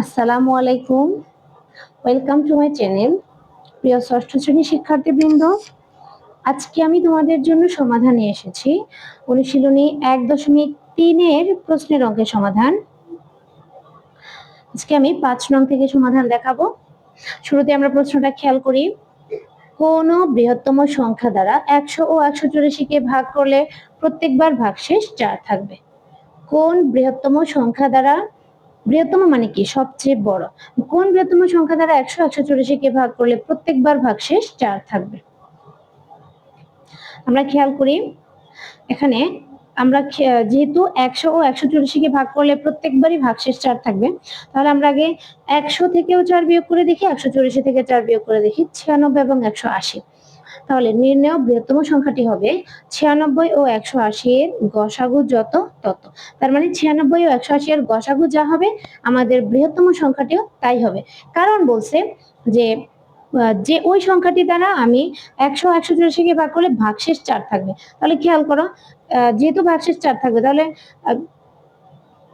আসসালামু আলাইকুম। Welcome to my channel প্রিয় ষষ্ঠ শ্রেণি শিক্ষার্থীবৃন্দ। আজকে আমি তোমাদের জন্য সমাধান নিয়ে এসেছি। অনুশীলনী এক দশমিক তিনের প্রশ্নের অঙ্কের সমাধান। আজকে আমি পাঁচ নং থেকে সমাধান দেখাবো। শুরুতে আমরা প্রশ্নটা খেয়াল করি। কোন বৃহত্তম সংখ্যা দ্বারা একশো ও একশো চুরাশিকে ভাগ করলে প্রত্যেকবার ভাগশেষ চার থাকবে? কোন বৃহত্তম সংখ্যা দ্বারা বৃহত্তম মানে কি? সবচেয়ে বড়। কোন বৃহত্তম সংখ্যা দ্বারা একশো একশো চুরাশি কে ভাগ করলে প্রত্যেকবার ভাগশেষ চার থাকবে। আমরা খেয়াল করি, এখানে আমরা যেহেতু একশো ও একশো চুরাশিকে ভাগ করলে প্রত্যেকবারই ভাগশেষ চার থাকবে, তাহলে আমরা আগে একশো থেকেও চার বিয়োগ করে দেখি, একশো চুরাশি থেকে চার বিয়োগ করে দেখি, ছিয়ানব্বই এবং একশো আশি। তাহলে নির্ণয় বৃহত্তম সংখ্যাটি হবে ছিয়ানব্বই ও একশো আশি এর গসাগু যত তত। তার মানে ছিয়ানব্বই ও একশো আশি এর গসাগু যা হবে, আমাদের বৃহত্তম সংখ্যাটিও তাই হবে। কারণ বলছে যে যে ওই সংখ্যাটি দ্বারা আমি একশো একশো চুরাশিকে ভাগ করলে ভাগশেষ চার থাকবে। তাহলে খেয়াল করো যেহেতু ভাগশেষ চার থাকবে, তাহলে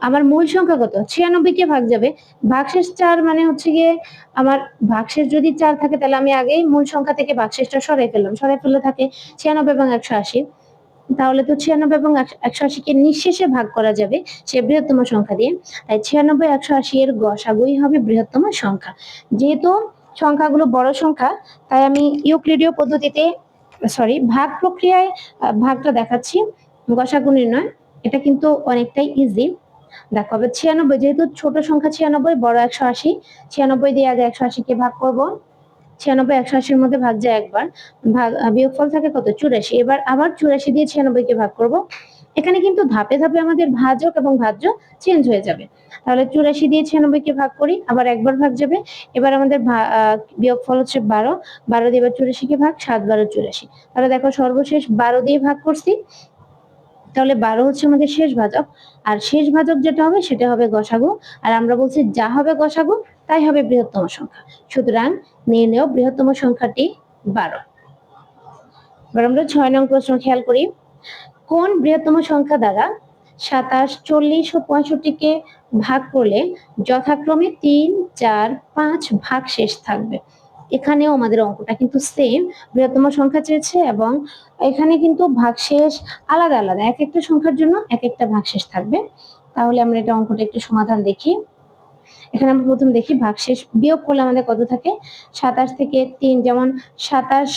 আমার মূল সংখ্যা কত? ছিয়ানব্বই কে ভাগ যাবে? ভাগশেষ চার মানে হচ্ছে গিয়ে আমার ভাগশেষ যদি চার থাকে, তাহলে আমি আগেই মূল সংখ্যা থেকে ভাগশেষটা সরাই ফেললাম। সরাই ফেলে থাকে ছিয়ানব্বই এবং একশো আশি। তাহলে তো ছিয়ানব্বই এবং একশো আশিকে নিঃশেষে ভাগ করা যাবে সে বৃহত্তম সংখ্যা দিয়ে। তাই ছিয়ানব্বই, একশো আশি এর গসাগুই হবে বৃহত্তম সংখ্যা। যেহেতু সংখ্যাগুলো বড় সংখ্যা, তাই আমি ইউক্লিডীয় পদ্ধতিতে সরি ভাগ প্রক্রিয়ায় ভাগটা দেখাচ্ছি। গসাগু নির্ণয়। এটা কিন্তু অনেকটাই ইজি দেখো হবে ছিয়ানব্বই, যেহেতু ছোট সংখ্যা ছিয়ানব্বই, বড় একশো আশি, ছিয়ানব্বই দিয়ে আগে একশো আশিকে ভাগ করব? ছিয়ানব্বই, একশো আশির মধ্যে ভাগ যায় একবার। ভাগ বিয়োগফল থাকে কত? চুরাশি। এবার আবার চুরাশি দিয়ে ছিয়ানব্বইকে ভাগ করব। এখানে কিন্তু ধাপে ধাপে আমাদের ভাজক এবং ভাজ্য চেঞ্জ হয়ে যাবে। তাহলে চুরাশি দিয়ে ছিয়ানব্বইকে ভাগ করি, আবার একবার ভাগ যাবে। এবার আমাদের বিয়োগফল হচ্ছে বারো। বারো দিয়ে এবার চুরাশিকে ভাগ, সাত বারো, চুরাশি। তাহলে দেখো সর্বশেষ বারো দিয়ে ভাগ করছি। তাহলে বারো হচ্ছে আমাদের শেষ ভাজক। আর শেষ ভাজক যেটা হবে সেটা হবে গসাগু। আর আমরা বলছি যা হবে গসাগু, তাই হবে বৃহত্তম সংখ্যা। সুতরাং নির্ণয় বৃহত্তম সংখ্যাটি বারো। এবার আমরা ছয় নং প্রশ্ন খেয়াল করি। কোন বৃহত্তম সংখ্যা দ্বারা সাতাশ, চল্লিশ ও পঁয়ষট্টিকে ভাগ করলে যথাক্রমে তিন, চার, পাঁচ ভাগ শেষ থাকবে? এখানেও আমাদের অঙ্কটা কিন্তু সেম বৃহত্তম সংখ্যা চেয়েছে এবং এখানে কিন্তু ভাগশেষ আলাদা আলাদা। এক একটা সংখ্যার জন্য এক একটা ভাগশেষ থাকবে। তাহলে আমরা এটা অঙ্কটা একটু সমাধান দেখি। এখানে আমরা প্রথম দেখি ভাগশেষ বিয়োগ করলে আমাদের কত থাকে? সাতাশ থেকে তিন, যেমন সাতাশ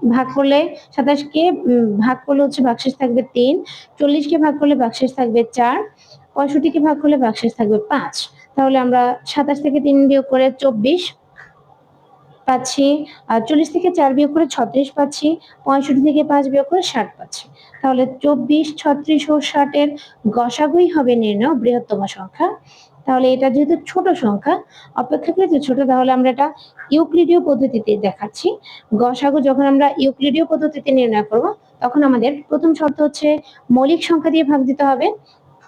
ভাগ করলে সাতাশকে ভাগ করলে হচ্ছে ভাগশেষ থাকবে তিন। চল্লিশকে ভাগ করলে ভাগশেষ থাকবে চার। পঁয়ষট্টিকে ভাগ করলে ভাগশেষ থাকবে পাঁচ। তাহলে আমরা সাতাশ থেকে তিন বিয়োগ করে চব্বিশ পাচ্ছি চল্লিশ থেকে চার বিয়োগ করে ছত্রিশ পাচ্ছি, পঁয়ষট্টি থেকে পাঁচ বিয়োগ করে ষাট পাচ্ছি। তাহলে চব্বিশ, ছত্রিশ ও ষাটের গসাগুই হবে নির্ণয় বৃহত্তম সংখ্যা। তাহলে এটা যেহেতু ছোট সংখ্যা অপেক্ষাকৃত ছোট, তাহলে আমরা এটা ইউক্লিডীয় পদ্ধতিতে দেখাচ্ছি। গসাগু যখন আমরা ইউক্লিডীয় পদ্ধতিতে নির্ণয় করব, তখন আমাদের প্রথম শর্ত হচ্ছে মৌলিক সংখ্যা দিয়ে ভাগ দিতে হবে,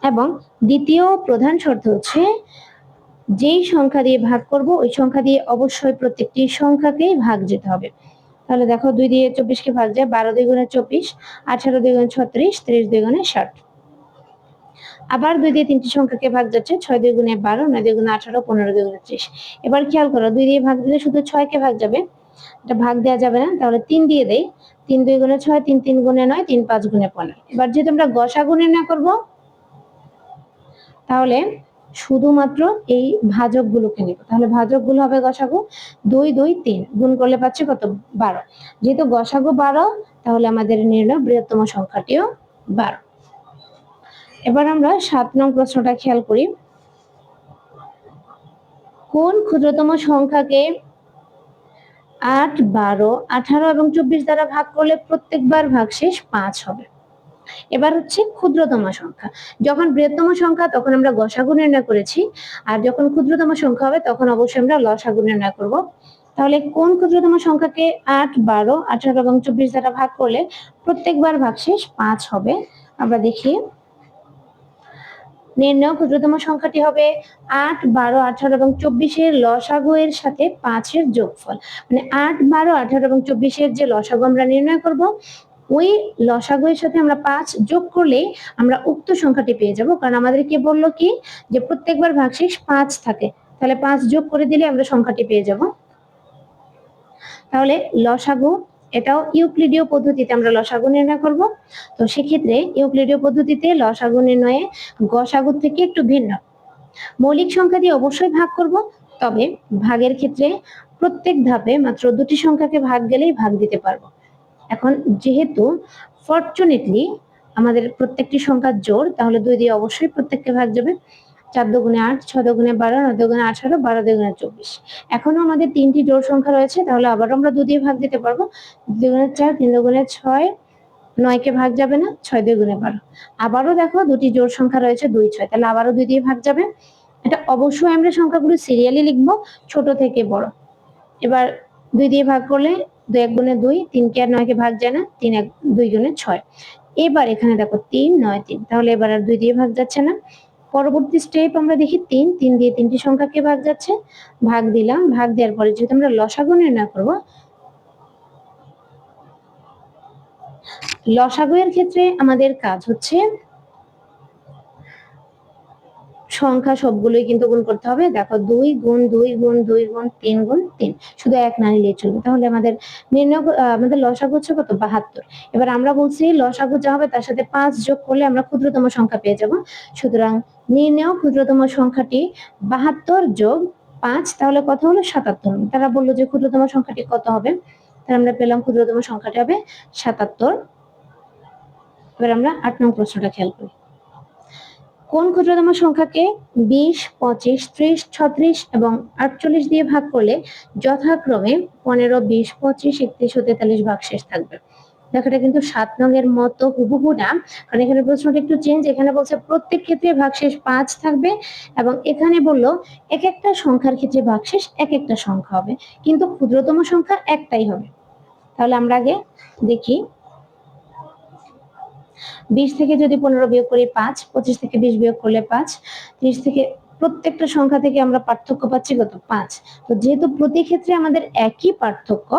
এবং দ্বিতীয় প্রধান শর্ত হচ্ছে যেই সংখ্যা দিয়ে ভাগ করব, ওই সংখ্যা দিয়ে অবশ্যই প্রত্যেকটি সংখ্যাকেই ভাগ যেতে হবে। তাহলে দেখো দুই দিয়ে চব্বিশকে ভাগ যায়, বারো দুই গুণে চব্বিশ, আঠারো দুই গুণে ছত্রিশ, ত্রিশ দুই গুণে ষাট। আবার দুই দিয়ে তিনটি সংখ্যাকে ভাগ যাচ্ছে, ছয় দুই গুণে বারো, নয় দুই গুণে আঠারো, পনেরো দুই গুণে ত্রিশ। এবার খেয়াল করো, দুই দিয়ে ভাগ দিলে শুধু ছয়কে ভাগ যাবে? এটা ভাগ দেওয়া যাবে না, তাহলে তিন দিয়ে দেয় তিন দুই গুণে ছয়, তিন তিন গুণে নয়, তিন পাঁচ গুণে পনেরো। এবার যেহেতু আমরা গসা গুণে না করব, তাহলে শুধুমাত্র এই ভাজক গুলোকে নিব। তাহলে ভাজকগুলো হবে গসাগু দুই দুই, তিন। গুণ করলে পাচ্ছি কত? বারো। যেহেতু গসাগু বারো, তাহলে আমাদের নির্ণয় বৃহত্তম সংখ্যাটিও বারো। এবার আমরা সাত নং প্রশ্নটা খেয়াল করি। কোন ক্ষুদ্রতম সংখ্যাকে আট, বারো, আঠারো এবং চব্বিশ দ্বারা ভাগ করলে প্রত্যেকবার ভাগশেষ পাঁচ হবে? এবার হচ্ছে ক্ষুদ্রতম সংখ্যা। যখন বৃহত্তম সংখ্যা, তখন আমরা গসাগু নির্ণয় করেছি। আর যখন ক্ষুদ্রতম সংখ্যা হবে, তখন অবশ্যই আমরা লসাগু নির্ণয় করব। তাহলে কোন ক্ষুদ্রতম সংখ্যাকে আট, বারো, আঠারো এবং চব্বিশ দ্বারা ভাগ করলে প্রত্যেকবার ভাগশেষ পাঁচ হবে? আমরা দেখি। নির্ণয় ক্ষুদ্রতম সংখ্যাটি হবে আট, বারো, আঠারো এবং চব্বিশের লসাগু এর সাথে পাঁচের যোগফল। মানে আট, বারো, আঠারো এবং চব্বিশের যে লসাগু আমরা নির্ণয় করব ওই লসাগু এর সাথে আমরা পাঁচ যোগ করলে আমরা উক্ত সংখ্যাটি পেয়ে যাব। কারণ আমাদেরকে বলল কি? যে প্রত্যেকবার ভাগশেষ পাঁচ থাকে। তাহলে পাঁচ যোগ করে দিলে আমরা সংখ্যাটি পেয়ে যাব। তাহলে লসাগু, এটাও ইউক্লিডীয় পদ্ধতিতে আমরা লসাগু নির্ণয় করব। তো সেক্ষেত্রে ইউক্লিডীয় পদ্ধতিতে লসাগু নির্ণয়ে গসাগু থেকে একটু ভিন্ন। মৌলিক সংখ্যা দিয়ে অবশ্যই ভাগ করব, তবে ভাগের ক্ষেত্রে প্রত্যেক ধাপে মাত্র দুটি সংখ্যাকে ভাগ গেলেই ভাগ দিতে পারব। এখন যেহেতু ফরচুনেটলি আমাদের প্রত্যেকটি সংখ্যার জোর, তাহলে দুই দিয়ে অবশ্যই প্রত্যেককে ভাগ যাবে। চার দুগুণে আট ছয় দুগুণে বারো নয় দুগুণে আঠারো, বারো দুগুণে চব্বিশ। এখনও আমাদের তিনটি জোর সংখ্যা রয়েছে, তাহলে আবারও আমরা দু দিয়ে ভাগ দিতে পারব। দুগুণে চার, তিন দুগুণে ছয় নয়কে ভাগ যাবে না? ছয় দুই গুণে বারো। আবারও দেখো দুটি জোর সংখ্যা রয়েছে, দুই ছয়। তাহলে আবারও দুই দিয়ে ভাগ যাবে। এটা অবশ্যই আমরা সংখ্যাগুলো সিরিয়ালি লিখব, ছোট থেকে বড়। এবার দুই দিয়ে ভাগ করলে দুই এক গুণে দুই, তিনকে আর নয়কে ভাগ যায় না, তিন এক, দুই গুণে ছয়। এবার এখানে দেখো তিন, নয়, তিন। তাহলে এবার আর দুই দিয়ে ভাগ যাচ্ছে না। পরবর্তী স্টেপ আমরা দেখি তিন তিন দিয়ে তিনটি সংখ্যাকে ভাগ যাচ্ছে। ভাগ দিলাম, ভাগ দেওয়ার পরে যেহেতু আমরা লসাগু নির্ণয় করব লসাগু এর ক্ষেত্রে আমাদের কাজ হচ্ছে সংখ্যা সবগুলোই কিন্তু গুণ করতে হবে। দেখো দুই গুণ দুই গুণ দুই গুণ তিন গুণ তিন। শুধু এক না নিলেই চলবে। তাহলে আমাদের নির্ণয় আমাদের লসাগু হচ্ছে কত? বাহাত্তর। এবার আমরা বলছি লসাগু যা হবে তার সাথে পাঁচ যোগ করলে আমরা ক্ষুদ্রতম সংখ্যা পেয়ে যাব। সুতরাং নির্ণয় ক্ষুদ্রতম সংখ্যাটি বাহাত্তর যোগ পাঁচ, তাহলে কত হলো? সাতাত্তর। তারা বলল যে ক্ষুদ্রতম সংখ্যাটি কত হবে? তাহলে আমরা পেলাম ক্ষুদ্রতম সংখ্যাটি হবে সাতাত্তর। এবার আমরা আট নং প্রশ্নটা খেয়াল করি। কোন ক্ষুদ্রতম সংখ্যাকে বিশ, পঁচিশ, ত্রিশ, ছত্রিশ এবং আটচল্লিশ দিয়ে ভাগ করলে যথাক্রমে পনেরো, বিশ, পঁচিশ, একত্রিশ ও তেতাল্লিশ ভাগ শেষ থাকবে। দেখাটা কিন্তু সাত নঙের মতো হুবহু না, কারণ এখানে প্রশ্নটা একটু চেঞ্জ এখানে বলছে প্রত্যেক ক্ষেত্রে ভাগশেষ পাঁচ থাকবে এবং এখানে বলল এক একটা সংখ্যার ক্ষেত্রে ভাগশেষ এক একটা সংখ্যা হবে, কিন্তু ক্ষুদ্রতম সংখ্যা একটাই হবে। তাহলে আমরা আগে দেখি বিশ থেকে যদি পনেরো বিয়োগ করি পাঁচ, পঁচিশ থেকে বিশ বিয়োগ করলে পাঁচ, ত্রিশ থেকে প্রত্যেকটা সংখ্যা থেকে আমরা পার্থক্য পাচ্ছি কত? পাঁচ। তো যেহেতু প্রতি ক্ষেত্রে আমাদের একই পার্থক্য,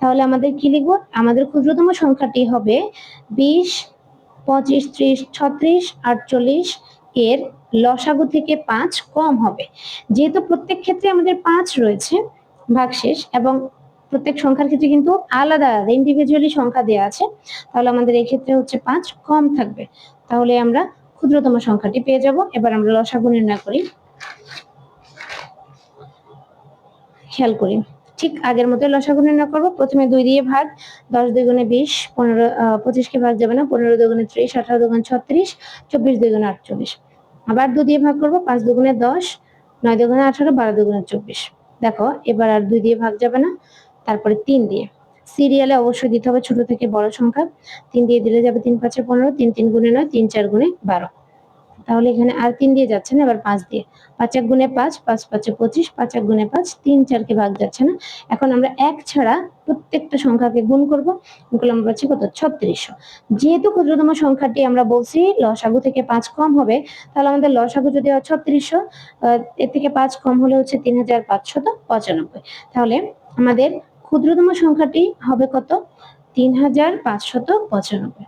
তাহলে আমাদের কি লিখব? আমাদের ক্ষুদ্রতম সংখ্যাটি হবে বিশ, পঁচিশ, ত্রিশ, ছত্রিশ, আটচল্লিশ এর লসাগু থেকে পাঁচ কম হবে। যেহেতু প্রত্যেক ক্ষেত্রে আমাদের পাঁচ রয়েছে, ভাগশেষ এবং প্রত্যেক সংখ্যার ক্ষেত্রে কিন্তু আলাদা আলাদা ইন্ডিভিজুয়ালি সংখ্যা দেওয়া আছে। তাহলে আমাদের এই ক্ষেত্রে হচ্ছে পাঁচ কম থাকবে। তাহলে আমরা ক্ষুদ্রতম সংখ্যাটি পেয়ে যাব। এবার আমরা লসাগু নির্ণয় করি। খেয়াল করি। ঠিক আগের মতো লসাগু নির্ণয় করব। প্রথমে দুই দিয়ে ভাগ, দশ দুই গুণে বিশ, পনেরো পঁচিশকে ভাগ যাবে না। পনেরো দুগুণে ত্রিশ, আঠারো দুগুণে ছত্রিশ, চব্বিশ দুগুণে আটচল্লিশ। আবার দু দিয়ে ভাগ করব, পাঁচ দুগুণে দশ, নয় দুগুণে আঠারো, বারো দুগুণে চব্বিশ। দেখো, এবার আর দুই দিয়ে ভাগ যাবে না। তারপরে তিন দিয়ে। সিরিয়ালে অবশ্যই দিতে হবে ছোট থেকে বড় সংখ্যা। তিন দিয়ে দিলে যাবে তিন পাঁচে পনেরো, তিন তিন গুণে নয়, তিন চার গুণে বারো। তাহলে এখানে আর তিন দিয়ে যাচ্ছে না, এবার পাঁচ দিয়ে। পাঁচ এক গুণে পাঁচ পাঁচ পাঁচে পঁচিশ, পাঁচ এক গুণে পাঁচ, তিন চারকে ভাগ যাচ্ছে না। এখন আমরা এক ছাড়া প্রত্যেকটা সংখ্যাকে গুণ করব। করলে আমরা পাচ্ছি কত? ছত্রিশশো। যেহেতু ক্ষুদ্রতম সংখ্যাটি আমরা বলছি, লসাগু থেকে পাঁচ কম হবে, তাহলে আমাদের লসাগু যদি হয় ছত্রিশশো এর থেকে পাঁচ কম হলে হচ্ছে তিন হাজার পাঁচশত পঁচানব্বই। তাহলে আমাদের ক্ষুদ্রতম সংখ্যাটি হবে কত? তিন হাজার পাঁচশত পঁচানব্বই।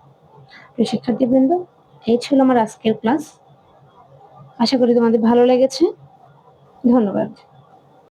শিক্ষার্থীবৃন্দ, এই ছিল আমার আজকের ক্লাস। আশা করি তোমাদের ভালো লেগেছে। ধন্যবাদ।